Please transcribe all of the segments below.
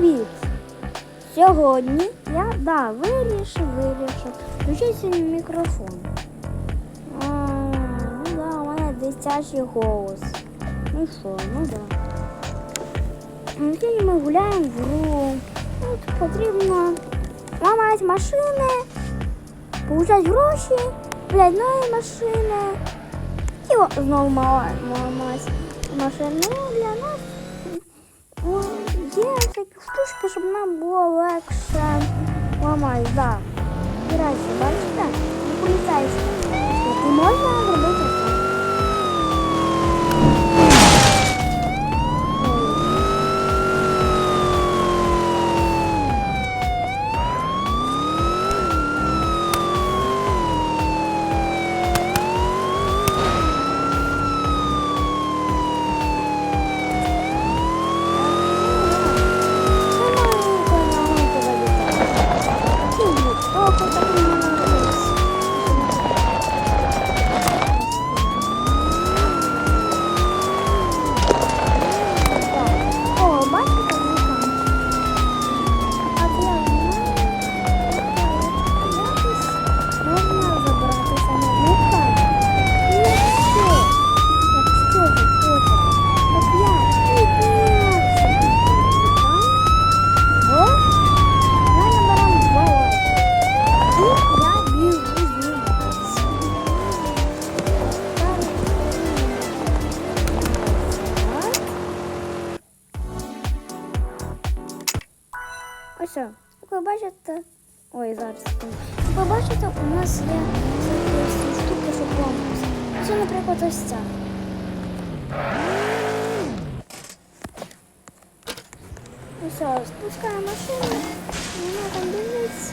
Привіт! Сьогодні я да, вирішив, вирішив. Включити мікрофон. А, ну да, у мене дитячий голос. Ну що, ну да. Ну, Сьогодні ми гуляємо в гру. Тут потрібно ламати машини, получати гроші, блядь, нові машини. І знову ламати машини. Ну, для нас Є такі щоб нам було легше ламати, да. Грайся, бачите? І Ти можна Ось, що, як ви бачите, ой, зараз. Як ви бачите, у нас є ці штуки, щоб ламатися. Ось, наприклад, ось ця. Ось, що, спускаємо машину, вона там дивиться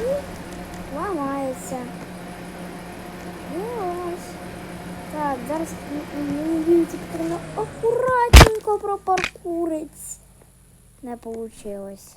і ламається. Ось. Так, зараз вінці потрібно акуратненько пропаркурить. Не получилось.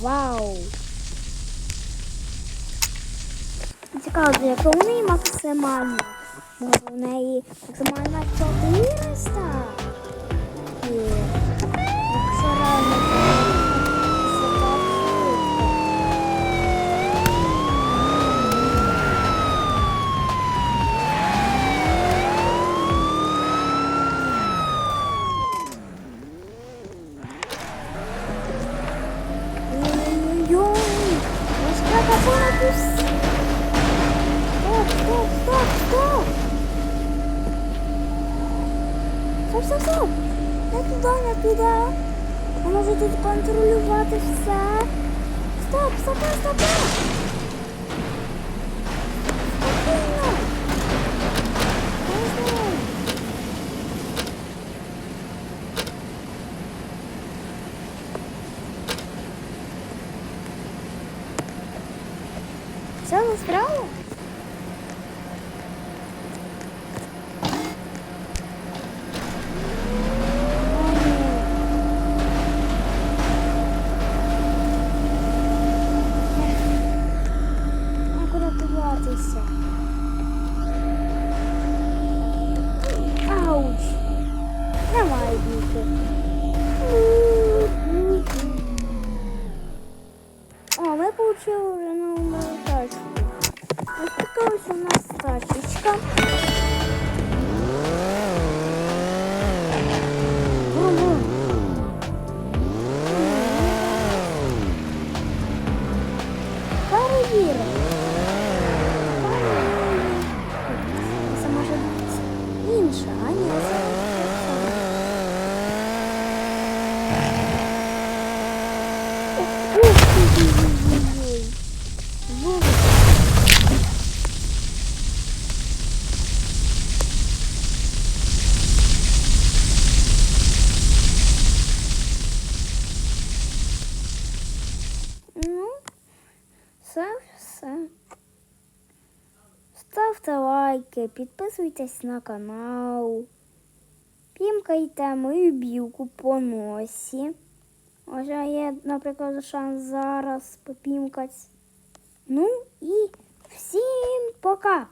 Вау! Цікаво, яка у неї максимальна. Може у неї максимальна 400? Ні. Якщо реально стоп, стоп, стоп! Стоп! Не туди, не туди! Я можу тут контролювати все. Стоп, стоп, стоп, стоп! А, холодненьке. О, ми отримали вже нову тачку. Ось така ось у нас тачечка. Перевіримо. Це все. Ставте лайки, підписуйтесь на канал. Пімкайте мою білку по носі. Може є, наприклад, шанс зараз попімкати. Ну і всім пока!